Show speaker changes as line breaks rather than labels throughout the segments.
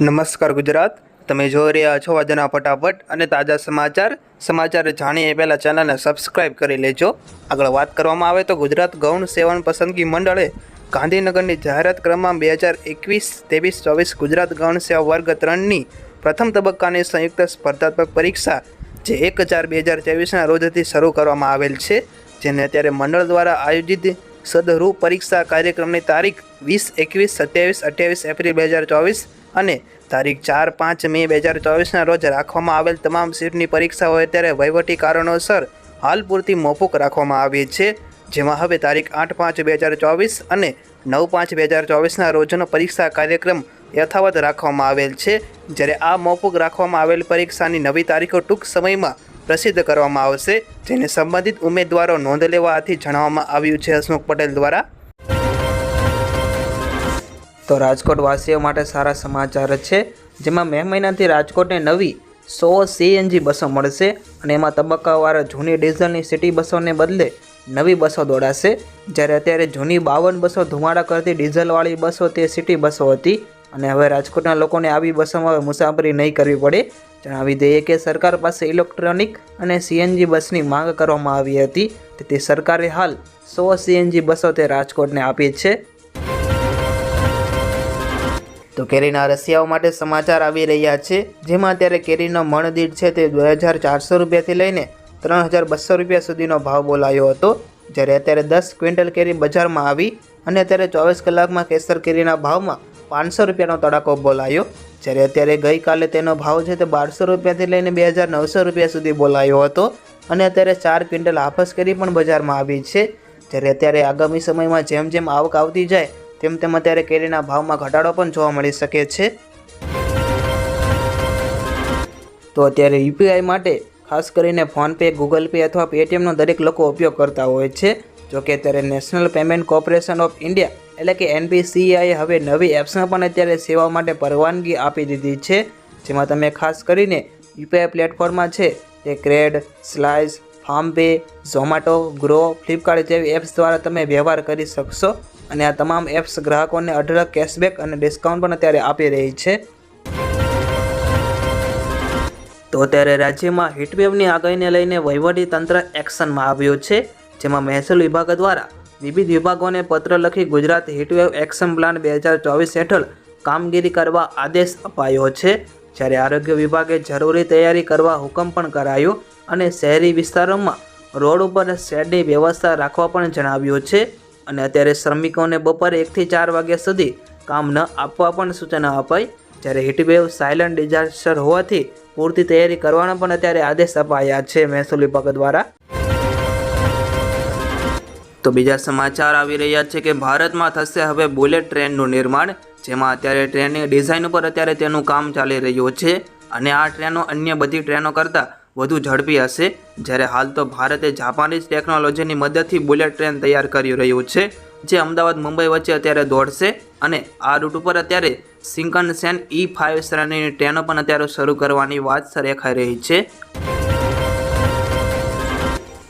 નમસ્કાર ગુજરાત. તમે જોઈ રહ્યા છો આજના ફટાફટ અને તાજા સમાચાર. સમાચાર જાણીએ પહેલાં ચેનલને સબસ્ક્રાઇબ કરી લેજો. આગળ વાત કરવામાં આવે તો ગુજરાત ગૌણ સેવન પસંદગી મંડળે ગાંધીનગરની જાહેરાત ક્રમમાં બે હજાર એકવીસ, ત્રેવીસ, ચોવીસ ગુજરાત ગૌણ સેવા વર્ગ ત્રણની પ્રથમ તબક્કાની સંયુક્ત સ્પર્ધાત્મક પરીક્ષા જે એક હજાર બે હજાર ચોવીસના રોજથી શરૂ કરવામાં આવેલ છે, જેને અત્યારે મંડળ દ્વારા આયોજિત સદરૂ પરીક્ષા કાર્યક્રમની તારીખ વીસ, એકવીસ, સત્યાવીસ, અઠ્યાવીસ એપ્રિલ બે હજાર ચોવીસ અને તારીખ ચાર પાંચ મે બે હજાર ચોવીસના રોજ રાખવામાં આવેલ તમામ સીટની પરીક્ષાઓ અત્યારે વહીવટી કારણોસર હાલ પૂરતી મોફુક રાખવામાં આવી છે. જેમાં હવે તારીખ આઠ પાંચ બે હજાર ચોવીસ અને નવ પાંચ બે હજાર ચોવીસના રોજનો પરીક્ષા કાર્યક્રમ યથાવત રાખવામાં આવેલ છે. જ્યારે આ મોફુક રાખવામાં આવેલ પરીક્ષાની નવી તારીખો ટૂંક સમયમાં પ્રસિદ્ધ કરવામાં આવશે, જેને સંબંધિત ઉમેદવારો નોંધ લેવાથી જણાવવામાં આવ્યું છે. હસમુખ પટેલ દ્વારા તો રાજકોટ વાસીઓ માટે સારા સમાચાર છે. જેમાં મે મહિનાથી રાજકોટને નવી સો સીએનજી બસો મળશે અને એમાં તબક્કાવાર જૂની ડીઝલની સિટી બસોને બદલે નવી બસો દોડાશે. જ્યારે અત્યારે જૂની બાવન બસો ધુમાડા કરતી ડીઝલવાળી બસો તે સિટી બસો હતી અને હવે રાજકોટના લોકોને આવી બસોમાં હવે મુસાફરી નહીં કરવી પડે. જણાવી દઈએ કે સરકાર પાસે ઇલેક્ટ્રોનિક અને સીએનજી બસની માંગ કરવામાં આવી હતી. તેથી સરકારે હાલ સો સીએનજી બસો તે રાજકોટને આપી છે. તો કેરીના રસિયાઓ માટે સમાચાર આવી રહ્યા છે, જેમાં અત્યારે કેરીનો મણ દીઠ છે તે બે હજાર ચારસો રૂપિયાથી લઈને ત્રણ હજાર બસો રૂપિયા સુધીનો ભાવ બોલાયો હતો. જ્યારે અત્યારે દસ ક્વિન્ટલ કેરી બજારમાં આવી અને અત્યારે ચોવીસ કલાકમાં કેસર કેરીના ભાવમાં પાંચસો રૂપિયાનો તડાકો બોલાયો. જ્યારે અત્યારે ગઈકાલે તેનો ભાવ છે તે બારસો રૂપિયાથી લઈને બે હજાર નવસો રૂપિયા સુધી બોલાયો હતો અને અત્યારે ચાર ક્વિન્ટલ હાફસ કેરી પણ બજારમાં આવી છે. જ્યારે અત્યારે આગામી સમયમાં જેમ જેમ આવક આવતી જાય તેમ તેમ અત્યારે કેરીના ભાવમાં ઘટાડો પણ જોવા મળી શકે છે. તો અત્યારે યુપીઆઈ માટે ખાસ કરીને ફોનપે ગૂગલ પે અથવા પેટીએમનો દરેક લોકો ઉપયોગ કરતા હોય છે. જોકે અત્યારે National Payment Corporation of India એટલે કે એનપીસીઆઈએ હવે નવી એપ્સને પણ અત્યારે સેવા માટે પરવાનગી આપી દીધી છે. જેમાં તમે ખાસ કરીને યુપીઆઈ પ્લેટફોર્મમાં છે તે ક્રેડ સ્લાઇસ ફાર્મપે ઝોમેટો, ગ્રો, ફ્લિપકાર્ટ જેવી એપ્સ દ્વારા તમે વ્યવહાર કરી શકશો. અને આ તમામ એપ્સ ગ્રાહકોને અઢળક કેશબેક અને ડિસ્કાઉન્ટ પણ અત્યારે આપી રહી છે. તો અત્યારે રાજ્યમાં હીટવેવની આગાહીને લઈને વહીવટી તંત્ર એક્શનમાં આવ્યું છે, જેમાં મહેસૂલ વિભાગ દ્વારા વિવિધ વિભાગોને પત્ર લખી ગુજરાત હીટવેવ એક્શન પ્લાન બે હજાર ચોવીસ હેઠળ કામગીરી કરવા આદેશ અપાયો છે. જ્યારે આરોગ્ય વિભાગે જરૂરી તૈયારી કરવા હુકમ પણ કરાયો અને શહેરી વિસ્તારોમાં રોડ ઉપર શેડની વ્યવસ્થા રાખવા પણ જણાવ્યું છે. અને અત્યારે શ્રમિકોને બપોરે એકથી ચાર વાગ્યા સુધી કામ ન આપવા પણ સૂચના અપાઈ. જ્યારે હીટવેવ સાયલન્ટ ડિઝાસ્ટર હોવાથી પૂરતી તૈયારી કરવાના પણ અત્યારે આદેશ અપાયા છે મહેસૂલ વિભાગ દ્વારા. તો બીજા સમાચાર આવી રહ્યા છે કે ભારતમાં થશે હવે બુલેટ ટ્રેનનું નિર્માણ, જેમાં અત્યારે ટ્રેનની ડિઝાઇન ઉપર અત્યારે તેનું કામ ચાલી રહ્યું છે. અને આ ટ્રેનો અન્ય બધી ટ્રેનો કરતાં વધુ ઝડપી હશે. જ્યારે હાલ તો ભારતે જાપાનીઝ ટેકનોલોજીની મદદથી બુલેટ ટ્રેન તૈયાર કરી રહ્યું છે, જે અમદાવાદ, મુંબઈ વચ્ચે અત્યારે દોડશે અને આ રૂટ ઉપર અત્યારે સિંકનસેન ઈ ફાઇવ શ્રેણીની ટ્રેનો પણ અત્યારે શરૂ કરવાની વાત રેખાઈ રહી છે.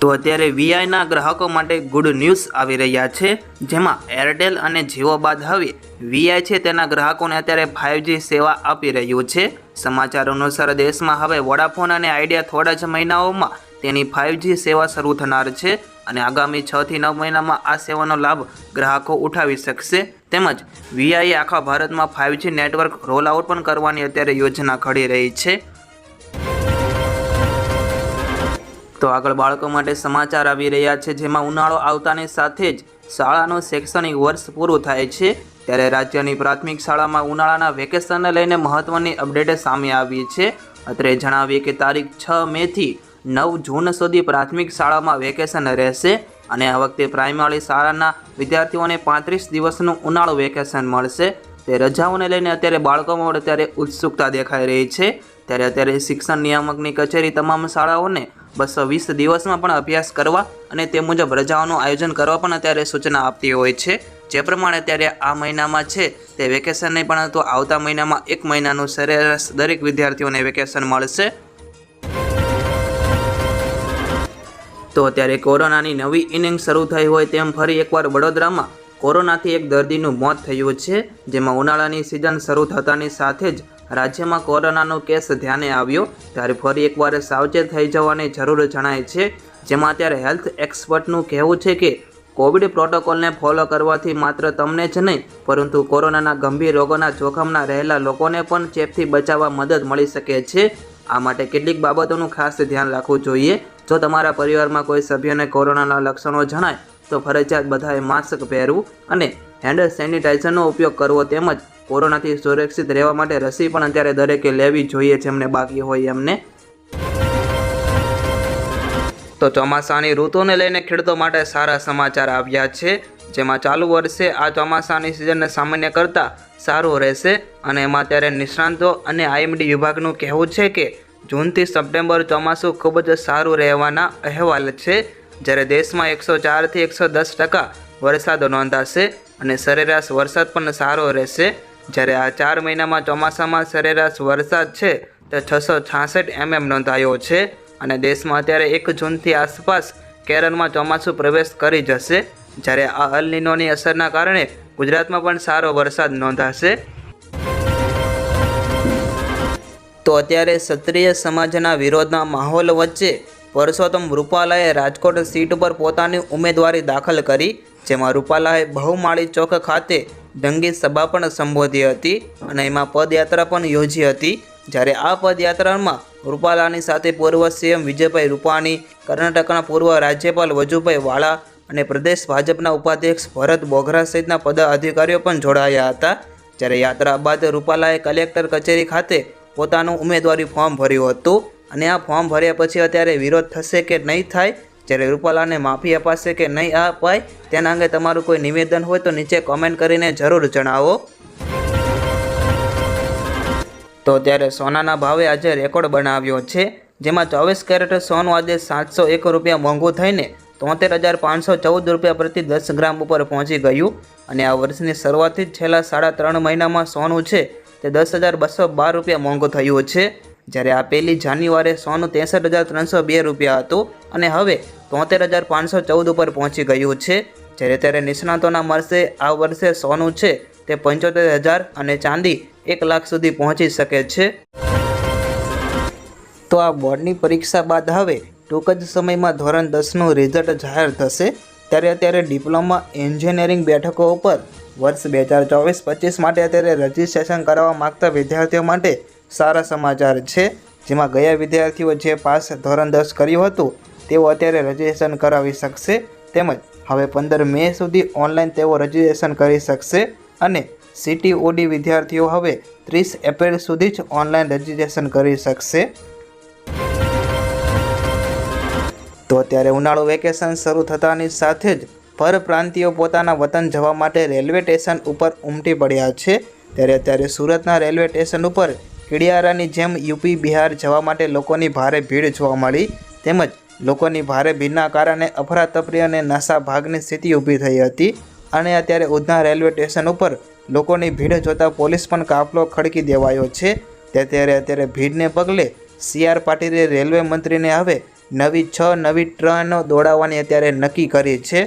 તો અત્યારે વીઆઈના ગ્રાહકો માટે ગુડ ન્યૂઝ આવી રહ્યા છે, જેમાં એરટેલ અને જીઓ બાદ હવે વીઆઈ છે તેના ગ્રાહકોને અત્યારે ફાઇવજી સેવા આપી રહ્યું છે. સમાચાર અનુસાર દેશમાં હવે વોડાફોન અને આઈડિયા થોડા જ મહિનાઓમાં તેની ફાઇવજી સેવા શરૂ થનાર છે અને આગામી છ થી નવ મહિનામાં આ સેવાનો લાભ ગ્રાહકો ઉઠાવી શકશે. તેમજ વીઆઈએ આખા ભારતમાં ફાઇવજી નેટવર્ક રોલ આઉટ પણ કરવાની અત્યારે યોજના ઘડી રહી છે. તો આગળ બાળકો માટે સમાચાર આવી રહ્યા છે જેમાં ઉનાળો આવતાની સાથે જ શાળાનું શૈક્ષણિક વર્ષ પૂરું થાય છે. ત્યારે રાજ્યની પ્રાથમિક શાળામાં ઉનાળાના વેકેશનને લઈને મહત્ત્વની અપડેટ સામે આવી છે. અત્રે જણાવીએ કે તારીખ છ મેથી નવ જૂન સુધી પ્રાથમિક શાળામાં વેકેશન રહેશે અને આ વખતે પ્રાઇમરી શાળાના વિદ્યાર્થીઓને પાંત્રીસ દિવસનું ઉનાળુ વેકેશન મળશે. તે રજાઓને લઈને અત્યારે બાળકોમાં અત્યારે ઉત્સુકતા દેખાઈ રહી છે. ત્યારે અત્યારે શિક્ષણ નિયામકની કચેરી તમામ શાળાઓને બસો વીસ દિવસમાં પણ અભ્યાસ કરવા અને તે મુજબ રજાઓનું આયોજન કરવા પણ અત્યારે સૂચના આપતી હોય છે. જે પ્રમાણે અત્યારે આ મહિનામાં છે તે વેકેશન નહીં પણ તો આવતા મહિનામાં એક મહિનાનું સરેરાશ દરેક વિદ્યાર્થીઓને વેકેશન મળશે. તો અત્યારે કોરોનાની નવી ઇનિંગ શરૂ થઈ હોય તેમ ફરી એકવાર વડોદરામાં કોરોનાથી એક દર્દીનું મોત થયું છે, જેમાં ઉનાળાની સિઝન શરૂ થતાની સાથે જ રાજ્યમાં કોરોનાનો કેસ ધ્યાને આવ્યો. ત્યારે ફરી એકવાર સાવચેત થઈ જવાની જરૂર જણાય છે. જેમાં અત્યારે હેલ્થ એક્સપર્ટનું કહેવું છે કે કોવિડ પ્રોટોકોલને ફોલો કરવાથી માત્ર તમને જ નહીં, પરંતુ કોરોનાના ગંભીર રોગોના જોખમના રહેલા લોકોને પણ ચેપથી બચાવવા મદદ મળી શકે છે. આ માટે કેટલીક બાબતોનું ખાસ ધ્યાન રાખવું જોઈએ. જો તમારા પરિવારમાં કોઈ સભ્યને કોરોનાના લક્ષણો જણાય, તો ફરજિયાત બધાએ માસ્ક પહેરવું અને હેન્ડ સેનિટાઇઝરનો ઉપયોગ કરવો તેમજ કોરોનાથી સુરક્ષિત રહેવા માટે રસી પણ અત્યારે દરેકે લેવી જોઈએ જેમને બાકી હોય એમને. તો ચોમાસાની ઋતુને લઈને ખેડૂતો માટે સારા સમાચાર આવ્યા છે. જેમાં ચાલુ વર્ષે આ ચોમાસાની સિઝનને સામાન્ય કરતાં સારું રહેશે અને એમાં ત્યારે નિષ્ણાંતો અને આઈએમડી વિભાગનું કહેવું છે કે જૂનથી સપ્ટેમ્બર ચોમાસું ખૂબ જ સારું રહેવાના અહેવાલ છે. જ્યારે દેશમાં એકસો ચારથી એકસો દસ ટકા વરસાદ નોંધાશે અને સરેરાશ વરસાદ પણ સારો રહેશે. જ્યારે આ ચાર મહિનામાં ચોમાસામાં સરેરાશ વરસાદ છે તે છસો છાસઠ એમએમ નોંધાયો છે. અને દેશમાં અત્યારે એક જૂનથી આસપાસ કેરળમાં ચોમાસું પ્રવેશ કરી જશે. જ્યારે આ અલનીનોની અસરના કારણે ગુજરાતમાં પણ સારો વરસાદ નોંધાશે. તો અત્યારે ક્ષત્રિય સમાજના વિરોધના માહોલ વચ્ચે પરસોત્તમ રૂપાલાએ રાજકોટ સીટ પર પોતાની ઉમેદવારી દાખલ કરી, જેમાં રૂપાલાએ બહુમાળી ચોક ખાતે દંગી સભા પણ સંબોધી હતી અને એમાં પદયાત્રા પણ યોજી હતી. જ્યારે આ પદયાત્રામાં રૂપાલાની સાથે પૂર્વ સીએમ વિજયભાઈ રૂપાણી, કર્ણાટકના પૂર્વ રાજ્યપાલ વજુભાઈ વાળા અને પ્રદેશ ભાજપના ઉપાધ્યક્ષ ભરત બોઘરા સહિતના પદાધિકારીઓ પણ જોડાયા હતા. જ્યારે યાત્રા બાદ રૂપાલાએ કલેક્ટર કચેરી ખાતે પોતાનું ઉમેદવારી ફોર્મ ભર્યું હતું અને આ ફોર્મ ભર્યા પછી અત્યારે વિરોધ થશે કે નહીં થાય? જ્યારે રૂપાલાને માફી અપાશે કે નહીં અપાય? તેના અંગે તમારું કોઈ નિવેદન હોય તો નીચે કોમેન્ટ કરીને જરૂર જણાવો. તો ત્યારે સોનાના ભાવે આજે રેકોર્ડ બનાવ્યો છે, જેમાં ચોવીસ કેરેટ સોનું આજે સાતસો એક રૂપિયા મોંઘું થઈને તોતેર હજાર પાંચસો ચૌદ રૂપિયા પ્રતિ દસ ગ્રામ ઉપર પહોંચી ગયું. અને આ વર્ષની શરૂઆતથી જ છેલ્લા સાડા ત્રણ મહિનામાં સોનું છે, તે દસ હજાર બસો બાર રૂપિયા મોંઘું થયું છે. જ્યારે આ પહેલી જાન્યુઆરીએ સોનું ત્રેસઠ હજાર ત્રણસો બે રૂપિયા હતું અને હવે તોતેર હજાર પાંચસો ચૌદ ઉપર પહોંચી ગયું છે. જ્યારે ત્યારે નિષ્ણાતોના મળશે આ વર્ષે સોનું છે, તે પંચોતેર હજાર અને ચાંદી એક લાખ સુધી પહોંચી શકે છે. તો આ બોર્ડની પરીક્ષા બાદ હવે ટૂંક જ સમયમાં ધોરણ દસનું રિઝલ્ટ જાહેર થશે. ત્યારે અત્યારે ડિપ્લોમા એન્જિનિયરિંગ બેઠકો ઉપર વર્ષ બે હજાર ચોવીસ પચીસ માટે અત્યારે રજિસ્ટ્રેશન કરાવવા માગતા વિદ્યાર્થીઓ માટે સારા સમાચાર છે. જેમાં ગયા વિદ્યાર્થીઓ જે પાસ ધોરણ દસ કર્યું હતું, તેઓ અત્યારે રજિસ્ટ્રેશન કરાવી શકશે. તેમજ હવે પંદર મે સુધી ઓનલાઈન તેઓ રજિસ્ટ્રેશન કરી શકશે અને સિટી ઓડી વિદ્યાર્થીઓ હવે ત્રીસ એપ્રિલ સુધી જ ઓનલાઈન રજિસ્ટ્રેશન કરી શકશે. તો અત્યારે ઉનાળુ વેકેશન શરૂ થતાની સાથે જ પરપ્રાંતિયો પોતાના વતન જવા માટે રેલવે સ્ટેશન ઉપર ઉમટી પડ્યા છે. ત્યારે અત્યારે સુરતના રેલવે સ્ટેશન ઉપર કિડિયારાની જેમ યુપી, બિહાર જવા માટે લોકોની ભારે ભીડ જોવા મળી. તેમજ લોકોની ભારે ભીડના કારણે અફરાતફરી અને નાસા ભાગની સ્થિતિ ઊભી થઈ હતી. અને અત્યારે ઉધના રેલવે સ્ટેશન ઉપર લોકોની ભીડ જોતા પોલીસ પણ કાફલો ખડકી દેવાયો છે. ત્યારે અત્યારે ભીડને પગલે સી આર પાટીલે રેલવે મંત્રીને હવે નવી છ, નવી ટ્રેનો દોડાવવાની અત્યારે નક્કી કરી છે.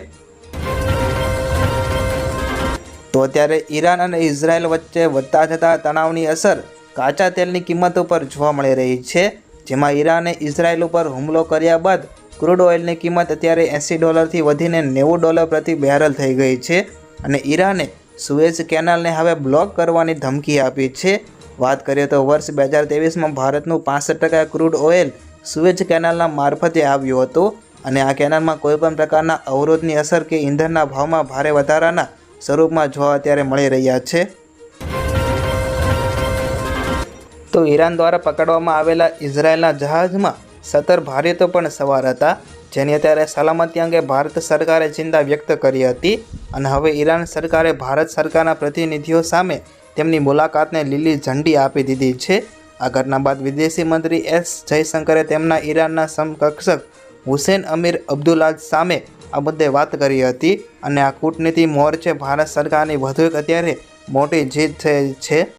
તો અત્યારે ઈરાન અને ઇઝરાયલ વચ્ચે વધતા જતા તણાવની અસર કાચા તેલની કિંમત ઉપર જોવા મળી રહી છે. જેમાં ઈરાને ઇઝરાયલ ઉપર હુમલો કર્યા બાદ ક્રૂડ ઓઇલની કિંમત અત્યારે એંસી ડોલરથી વધીને નેવું ડોલર પ્રતિ બેરલ થઈ ગઈ છે. અને ઈરાને સુએઝ કેનાલને હવે બ્લોક કરવાની ધમકી આપી છે. વાત કરીએ તો વર્ષ બે હજાર ત્રેવીસમાં ભારતનું પાસઠ ટકા ક્રૂડ ઓઇલ સુએઝ કેનાલના મારફતે આવ્યું હતું અને આ કેનાલમાં કોઈપણ પ્રકારના અવરોધની અસર કે ઈંધણના ભાવમાં ભારે વધારાના સ્વરૂપમાં જોવા અત્યારે મળી રહ્યા છે. તો ઈરાન દ્વારા પકડવામાં આવેલા ઇઝરાયેલના જહાજમાં સત્તર ભારતીયો પણ સવાર હતા. જેની અત્યારે સલામતી અંગે ભારત સરકારે ચિંતા વ્યક્ત કરી હતી અને હવે ઈરાન સરકારે ભારત સરકારના પ્રતિનિધિઓ સામે તેમની મુલાકાતને લીલી ઝંડી આપી દીધી છે. આ ઘટના બાદ વિદેશી મંત્રી એસ જયશંકરે તેમના ઈરાનના સમકક્ષક હુસેન અમીર અબ્દુલ્લાજ સામે આ મુદ્દે વાત કરી હતી અને આ કૂટનીતિ મોરચે ભારત સરકારની વધુ એક અત્યારે મોટી જીત થઈ છે.